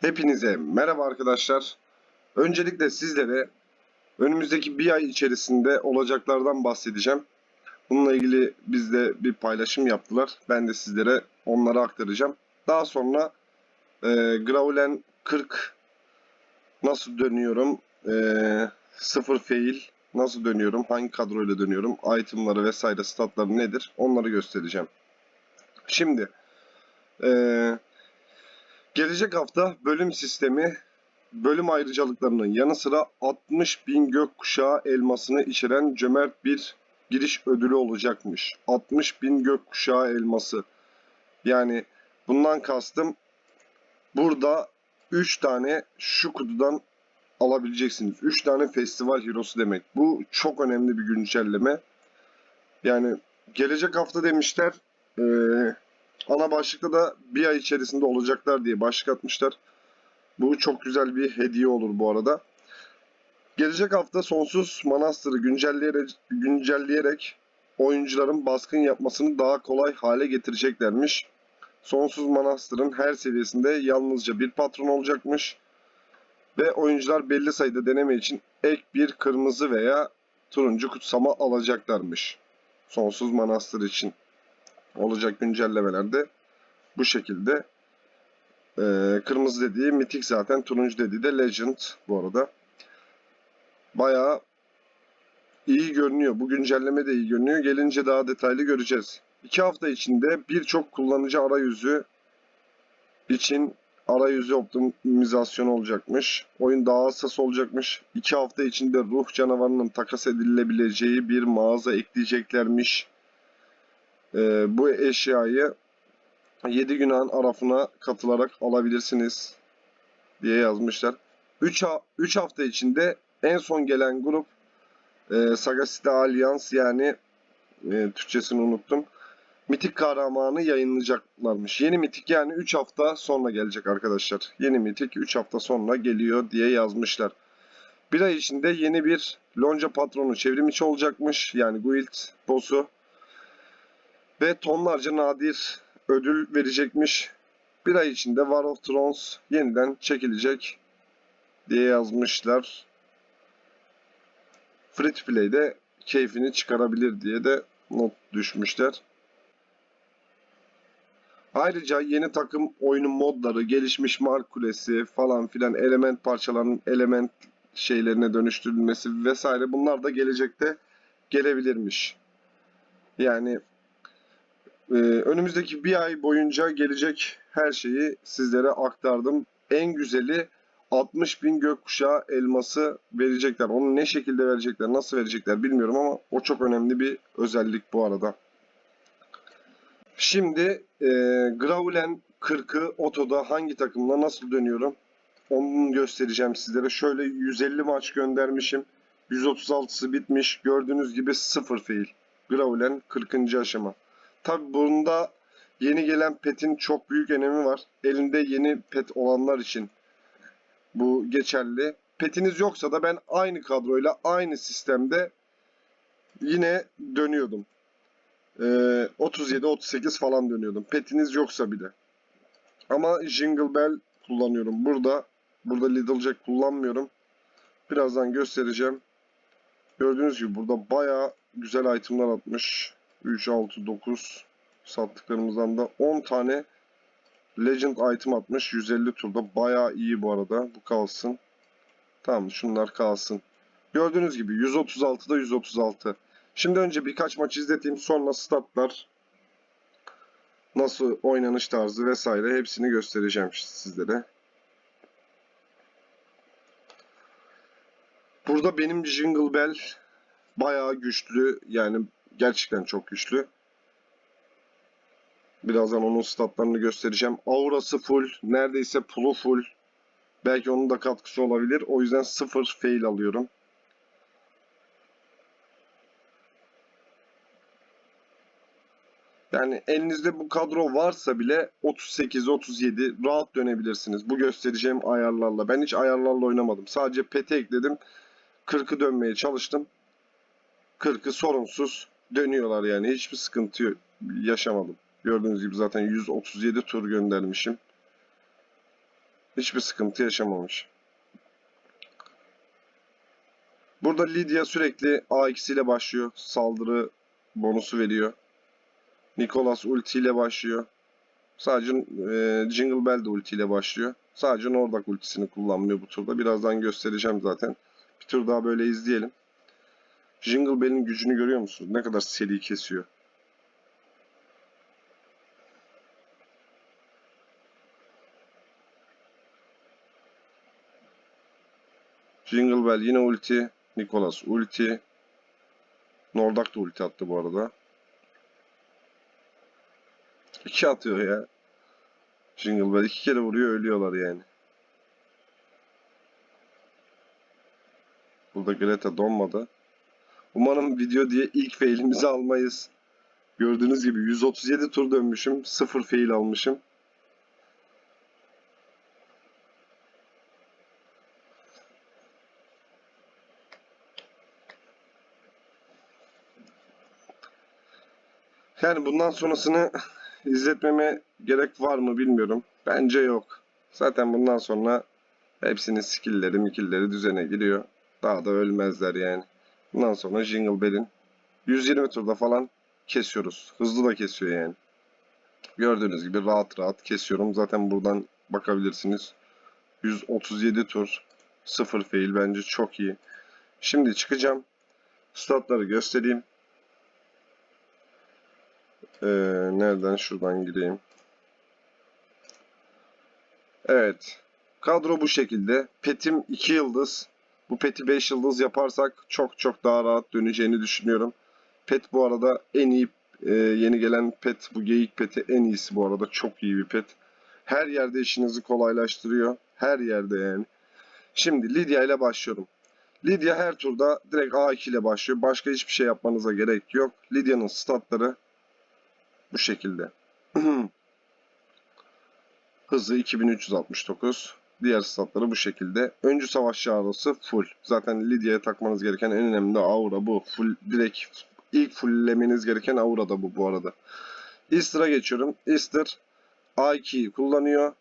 Hepinize merhaba arkadaşlar. Öncelikle sizlere önümüzdeki bir ay içerisinde olacaklardan bahsedeceğim. Bununla ilgili bizde bir paylaşım yaptılar. Ben de sizlere onları aktaracağım. Daha sonra e, Graulen 40 nasıl dönüyorum, e, sıfır fail nasıl dönüyorum, hangi kadroyla dönüyorum, itemları vesaire statları nedir onları göstereceğim. Şimdi eee Gelecek hafta bölüm sistemi bölüm ayrıcalıklarının yanı sıra 60 bin gökkuşağı elmasını içeren cömert bir giriş ödülü olacakmış. 60 bin gökkuşağı elması. Yani bundan kastım burada 3 tane şu kutudan alabileceksiniz. 3 tane festival hero'su demek. Bu çok önemli bir güncelleme. Yani gelecek hafta demişler. Eee Ana başlıkta da bir ay içerisinde olacaklar diye başlık atmışlar. Bu çok güzel bir hediye olur bu arada. Gelecek hafta sonsuz manastırı güncelleyerek, güncelleyerek oyuncuların baskın yapmasını daha kolay hale getireceklermiş. Sonsuz manastırın her seviyesinde yalnızca bir patron olacakmış. Ve oyuncular belli sayıda deneme için ek bir kırmızı veya turuncu kutsama alacaklarmış. Sonsuz manastır için olacak güncellemelerde bu şekilde. Ee, kırmızı dediği mitik zaten. Turuncu dediği de legend bu arada. Bayağı iyi görünüyor. Bu güncelleme de iyi görünüyor. Gelince daha detaylı göreceğiz. İki hafta içinde birçok kullanıcı arayüzü için arayüzü optimizasyonu olacakmış. Oyun daha hassas olacakmış. İki hafta içinde ruh canavarının takas edilebileceği bir mağaza ekleyeceklermiş e, bu eşyayı 7 günahın arafına katılarak alabilirsiniz diye yazmışlar. 3, ha 3 hafta içinde en son gelen grup e, Sagacity Alliance yani e, Türkçesini unuttum. Mitik kahramanı yayınlayacaklarmış. Yeni mitik yani 3 hafta sonra gelecek arkadaşlar. Yeni mitik 3 hafta sonra geliyor diye yazmışlar. Bir ay içinde yeni bir lonca patronu çevrim içi olacakmış. Yani guild boss'u ve tonlarca nadir ödül verecekmiş. Bir ay içinde War of Thrones yeniden çekilecek diye yazmışlar. Free to Play'de keyfini çıkarabilir diye de not düşmüşler. Ayrıca yeni takım oyunun modları, gelişmiş Mark Kulesi falan filan element parçalarının element şeylerine dönüştürülmesi vesaire bunlar da gelecekte gelebilirmiş. Yani ee, önümüzdeki bir ay boyunca gelecek her şeyi sizlere aktardım. En güzeli 60 bin gökkuşağı elması verecekler. Onu ne şekilde verecekler, nasıl verecekler bilmiyorum ama o çok önemli bir özellik bu arada. Şimdi e, Graulen 40'ı Oto'da hangi takımla nasıl dönüyorum? Onu göstereceğim sizlere. Şöyle 150 maç göndermişim. 136'sı bitmiş. Gördüğünüz gibi 0 fail. Graulen 40. aşama. Tabi bunda yeni gelen petin çok büyük önemi var. Elinde yeni pet olanlar için bu geçerli. Petiniz yoksa da ben aynı kadroyla aynı sistemde yine dönüyordum. Ee, 37-38 falan dönüyordum. Petiniz yoksa bile. Ama Jingle Bell kullanıyorum. Burada burada Little Jack kullanmıyorum. Birazdan göstereceğim. Gördüğünüz gibi burada baya güzel itemler atmış. 3, 6, 9 sattıklarımızdan da 10 tane Legend item atmış. 150 turda. Bayağı iyi bu arada. Bu kalsın. Tamam şunlar kalsın. Gördüğünüz gibi 136'da 136. Şimdi önce birkaç maç izleteyim. Sonra statlar nasıl oynanış tarzı vesaire hepsini göstereceğim sizlere. Burada benim Jingle Bell bayağı güçlü. Yani Gerçekten çok güçlü. Birazdan onun statlarını göstereceğim. Aurası full. Neredeyse pulu full. Belki onun da katkısı olabilir. O yüzden sıfır fail alıyorum. Yani elinizde bu kadro varsa bile 38-37 rahat dönebilirsiniz. Bu göstereceğim ayarlarla. Ben hiç ayarlarla oynamadım. Sadece pete ekledim. 40'ı dönmeye çalıştım. 40'ı sorunsuz dönüyorlar yani. Hiçbir sıkıntı yaşamadım. Gördüğünüz gibi zaten 137 tur göndermişim. Hiçbir sıkıntı yaşamamış. Burada Lydia sürekli A2 ile başlıyor. Saldırı bonusu veriyor. Nicholas ulti ile başlıyor. Sadece e, Jingle Bell de ulti ile başlıyor. Sadece Nordak ultisini kullanmıyor bu turda. Birazdan göstereceğim zaten. Bir tur daha böyle izleyelim. Jingle Bell'in gücünü görüyor musunuz? Ne kadar seri kesiyor. Jingle Bell yine ulti. Nicholas ulti. Nordak da ulti attı bu arada. İki atıyor ya. Jingle Bell iki kere vuruyor ölüyorlar yani. Burada Greta donmadı. Umarım video diye ilk failimizi almayız. Gördüğünüz gibi 137 tur dönmüşüm. 0 fail almışım. Yani bundan sonrasını izletmeme gerek var mı bilmiyorum. Bence yok. Zaten bundan sonra hepsinin skill'leri, mikilleri düzene giriyor. Daha da ölmezler yani. Bundan sonra Jingle Bell'in 120 turda falan kesiyoruz. Hızlı da kesiyor yani. Gördüğünüz gibi rahat rahat kesiyorum. Zaten buradan bakabilirsiniz. 137 tur. 0 fail bence çok iyi. Şimdi çıkacağım. Statları göstereyim. Ee, nereden şuradan gireyim. Evet. Kadro bu şekilde. Petim 2 yıldız. Bu peti 5 yıldız yaparsak çok çok daha rahat döneceğini düşünüyorum. Pet bu arada en iyi e, yeni gelen pet bu geyik peti en iyisi bu arada. Çok iyi bir pet. Her yerde işinizi kolaylaştırıyor. Her yerde yani. Şimdi Lydia ile başlıyorum. Lydia her turda direkt A2 ile başlıyor. Başka hiçbir şey yapmanıza gerek yok. Lydia'nın statları bu şekilde. Hızı 2369. Diğer statları bu şekilde. Öncü savaş çağrısı full. Zaten Lydia'ya takmanız gereken en önemli aura bu. Full direkt ilk fulllemeniz gereken aura da bu bu arada. Easter'a geçiyorum. Easter A2'yi kullanıyor.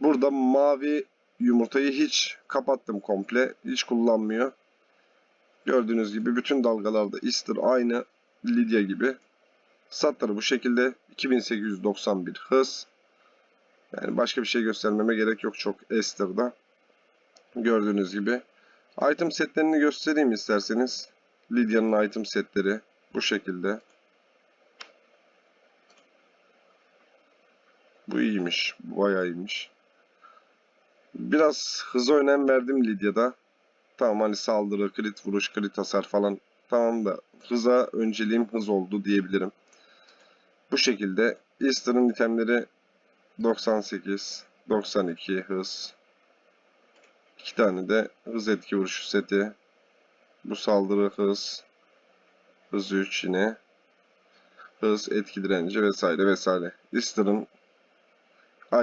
Burada mavi yumurtayı hiç kapattım komple. Hiç kullanmıyor. Gördüğünüz gibi bütün dalgalarda Easter aynı Lydia gibi. Statları bu şekilde. 2891 hız. Yani başka bir şey göstermeme gerek yok çok Esther'da. Gördüğünüz gibi. Item setlerini göstereyim isterseniz. Lydia'nın item setleri bu şekilde. Bu iyiymiş. Bayağı iyiymiş. Biraz hıza önem verdim Lydia'da. Tamam hani saldırı, crit vuruş, crit hasar falan. Tamam da hıza önceliğim hız oldu diyebilirim. Bu şekilde Easter'ın itemleri 98, 92 hız. İki tane de hız etki vuruşu seti. Bu saldırı hız. Hız 3 yine. Hız, etki direnci vesaire vesaire. Easter'ın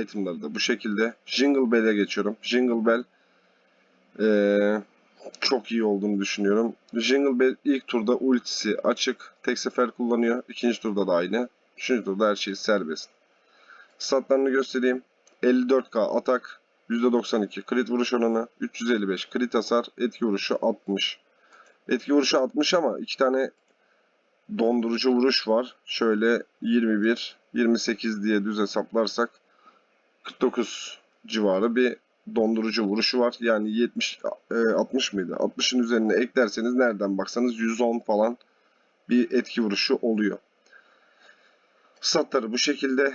itemları da bu şekilde. Jingle Bell'e geçiyorum. Jingle Bell ee, çok iyi olduğunu düşünüyorum. Jingle Bell ilk turda ultisi açık. Tek sefer kullanıyor. İkinci turda da aynı. Üçüncü turda her şey serbest. Statlarını göstereyim. 54k atak, %92 crit vuruş oranı, 355 crit hasar, etki vuruşu 60. Etki vuruşu 60 ama iki tane dondurucu vuruş var. Şöyle 21, 28 diye düz hesaplarsak 49 civarı bir dondurucu vuruşu var. Yani 70 e, 60 mıydı? 60'ın üzerine eklerseniz nereden baksanız 110 falan bir etki vuruşu oluyor. Statları bu şekilde.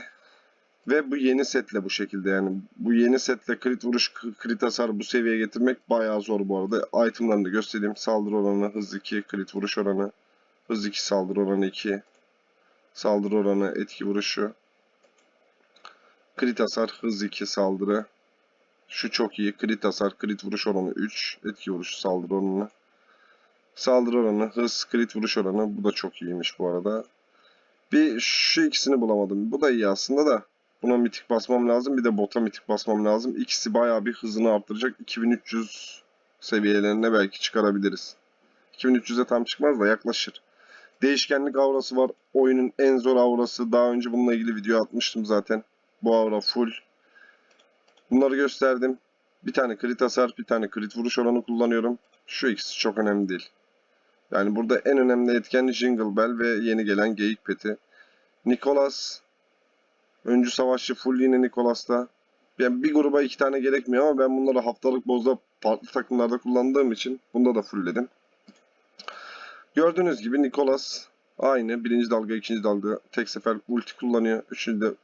Ve bu yeni setle bu şekilde yani. Bu yeni setle crit vuruş, crit hasar bu seviyeye getirmek bayağı zor bu arada. Itemlarını da göstereyim. Saldırı oranı hız 2, crit vuruş oranı. Hız 2, saldırı oranı 2. Saldırı oranı, etki vuruşu. Crit hasar, hız 2, saldırı. Şu çok iyi. Crit hasar, crit vuruş oranı 3. Etki vuruşu, saldırı oranı. Saldırı oranı, hız, crit vuruş oranı. Bu da çok iyiymiş bu arada. Bir şu ikisini bulamadım. Bu da iyi aslında da. Buna mitik basmam lazım. Bir de bota mitik basmam lazım. İkisi bayağı bir hızını arttıracak. 2300 seviyelerine belki çıkarabiliriz. 2300'e tam çıkmaz da yaklaşır. Değişkenlik aurası var. Oyunun en zor aurası. Daha önce bununla ilgili video atmıştım zaten. Bu aura full. Bunları gösterdim. Bir tane crit hasar, bir tane crit vuruş oranı kullanıyorum. Şu ikisi çok önemli değil. Yani burada en önemli etken Jingle Bell ve yeni gelen Geyik Peti. Nicholas, öncü savaşçı full yine Nicholas'ta. Yani bir gruba iki tane gerekmiyor ama ben bunları haftalık bozda farklı takımlarda kullandığım için bunda da fullledim. Gördüğünüz gibi Nicholas aynı. Birinci dalga, ikinci dalga tek sefer ulti kullanıyor. Üçüncü de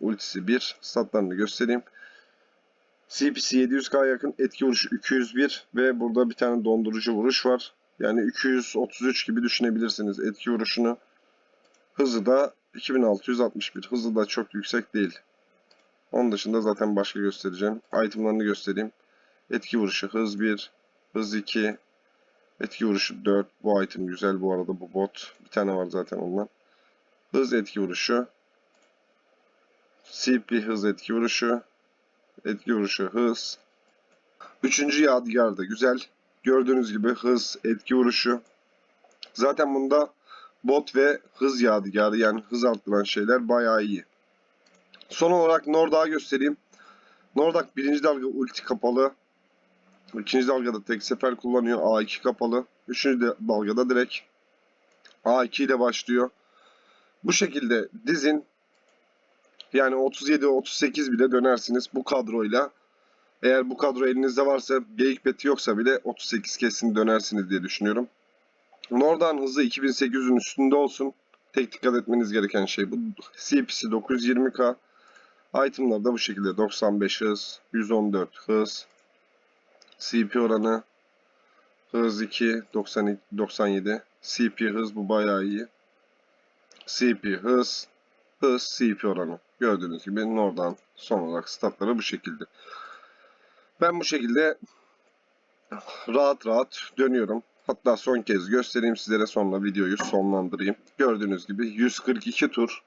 ultisi 1. Statlarını göstereyim. CPC 700k yakın, etki vuruşu 201 ve burada bir tane dondurucu vuruş var. Yani 233 gibi düşünebilirsiniz etki vuruşunu. Hızı da 2661. Hızı da çok yüksek değil. Onun dışında zaten başka göstereceğim. Itemlarını göstereyim. Etki vuruşu hız 1, hız 2, etki vuruşu 4. Bu item güzel bu arada bu bot. Bir tane var zaten ondan. Hız etki vuruşu. CP hız etki vuruşu. Etki vuruşu hız. Üçüncü yadigar da güzel. Gördüğünüz gibi hız etki vuruşu. Zaten bunda bot ve hız yadigarı yani hız arttıran şeyler bayağı iyi. Son olarak Nordak'ı göstereyim. Nordak birinci dalga ulti kapalı. İkinci dalgada tek sefer kullanıyor. A2 kapalı. Üçüncü dalgada direkt A2 ile başlıyor. Bu şekilde dizin yani 37-38 bile dönersiniz bu kadroyla. Eğer bu kadro elinizde varsa geyik beti yoksa bile 38 kesin dönersiniz diye düşünüyorum. Nordan hızı 2800'ün üstünde olsun. Tek dikkat etmeniz gereken şey bu. CP'si 920k. Itemlar da bu şekilde 95 hız, 114 hız, CP oranı, hız 2, 92, 97, CP hız bu bayağı iyi. CP hız, hız CP oranı. Gördüğünüz gibi Nordan son olarak statları bu şekilde. Ben bu şekilde rahat rahat dönüyorum. Hatta son kez göstereyim sizlere sonra videoyu sonlandırayım. Gördüğünüz gibi 142 tur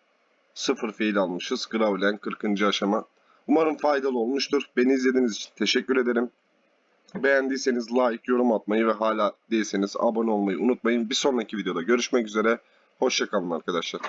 0 fail almışız. Gravlen 40. aşama. Umarım faydalı olmuştur. Beni izlediğiniz için teşekkür ederim. Beğendiyseniz like, yorum atmayı ve hala değilseniz abone olmayı unutmayın. Bir sonraki videoda görüşmek üzere. Hoşçakalın arkadaşlar.